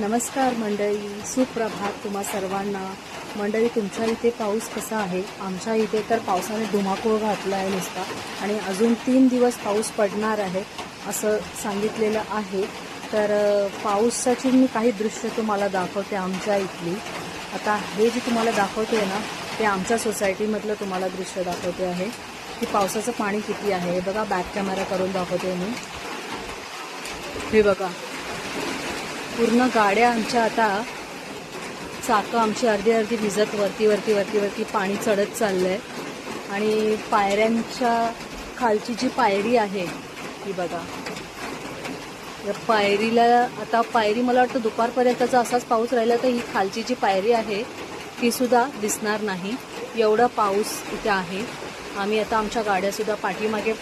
नमस्कार मंडळी सुप्रभात तुम्हा सर्वांना. मंडळी तुमच्या इथे पाऊस कसा आहे? आमच्या इथे तर पावसाने धुमाकूळ घातला आहे नुसता आणि अजून तीन दिवस पाऊस पडणार आहे असं सांगितलेलं आहे. तर पावसाची मी काही दृश्य तुम्हाला दाखवते आमच्या इथली. आता हे जे तुम्हाला दाखवते ना ते आमच्या सोसायटीमधलं तुम्हाला दृश्य दाखवते आहे. की पावसाचं पाणी किती आहे? हे बघा बॅक कॅमेरा करून दाखवते मी. हे बघा पूर्ण गाड्या आमच्या आता चाकं आमची अर्धी अर्धी भिजत वरती वरती वरती वरती पाणी चढत चाललंय. आणि पायऱ्यांच्या खालची जी पायरी आहे ती बघा. या पायरीला आता पायरी मला वाटतं दुपारपर्यंतचा असाच पाऊस राहिला तर ही खालची जी पायरी आहे ती सुद्धा दिसणार नाही. एवढा पाऊस इथे आहे. आम्ही आता आमच्या गाड्यासुद्धा पाठीमागे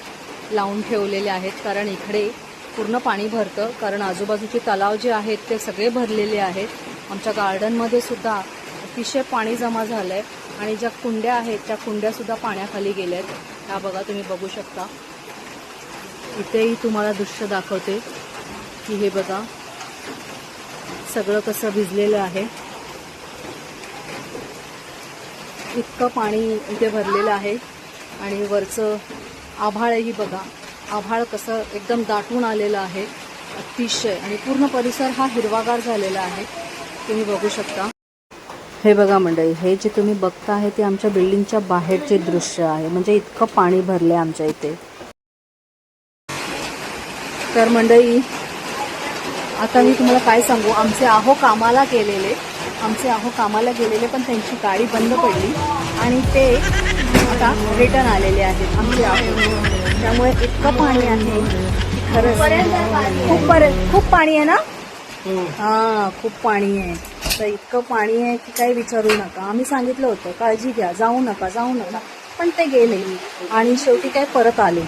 लावून ठेवलेल्या आहेत कारण इकडे पूर्ण पाणी भरतं कारण आजूबाजूचे तलाव जे आहेत ते सगळे भरलेले आहेत. आमच्या गार्डनमध्ये सुद्धा अतिशय पाणी जमा झालं आहे आणि ज्या कुंड्या आहेत त्या कुंड्यासुद्धा पाण्याखाली गेल्या आहेत ह्या बघा तुम्ही बघू शकता. इथेही तुम्हाला दृश्य दाखवते की हे बघा सगळं कसं भिजलेलं आहे. इतकं पाणी इथे भरलेलं आहे आणि वरचं आभाळही बघा. आभाळ कसं एकदम दाटून आलेलं आहे अतिशय. आणि पूर्ण परिसर हा हिरवागार झालेला आहे. तुम्ही बघू शकता. हे बघा मंडळी हे जे तुम्ही बघता आहे ते आमच्या बिल्डिंगच्या बाहेरचे दृश्य आहे. म्हणजे इतकं पाणी भरलं आहे आमच्या इथे. तर मंडळी आता मी तुम्हाला काय सांगू? आमचे आहो कामाला गेलेले. आमचे आहो कामाला गेलेले पण त्यांची गाडी बंद पडली. आणि ते आता रिटर्न आलेले आहेत आमचे आहो. त्यामुळे इतकं पाणी आहे. खरंच. खूप पर्यंत खूप पाणी आहे ना? हा खूप पाणी आहे. तर इतकं पाणी आहे की काही विचारू नका. आम्ही सांगितलं होतं काळजी घ्या जाऊ नका जाऊ नका. पण ते गेले. आणि शेवटी काय परत आले.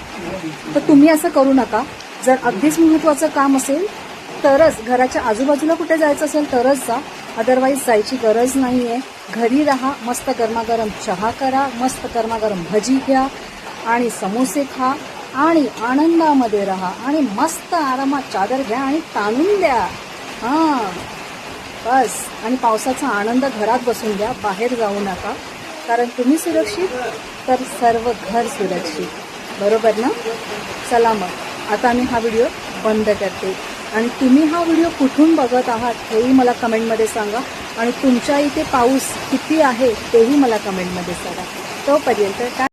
तर तुम्ही असं करू नका. जर अगदीच महत्वाचं काम असेल तरच घराच्या आजूबाजूला कुठे जायचं असेल तरच जा. अदरवाईज जायची गरज नाही आहे घरी राहा मस्त गरमागरम चहा करा मस्त गरमागरम भजी घ्या. आणि समोसे खा आणि आनंदामध्ये राहा आणि मस्त आरामात चादर घ्या आणि ताणून द्या. हां. बस. आणि पावसाचा आनंद घरात बसून घ्या बाहेर जाऊ नका. कारण तुम्ही सुरक्षित तर सर्व घर सुरक्षित. बरोबर ना? चला मग. आता मी हा व्हिडिओ बंद करते. आणि तुम्ही हा व्हिडिओ कुठून बघत आहात हेही मला कमेंटमध्ये सांगा. आणि तुमच्या इथे पाऊस किती आहे तेही मला कमेंटमध्ये सांगा. तोपर्यंत काय?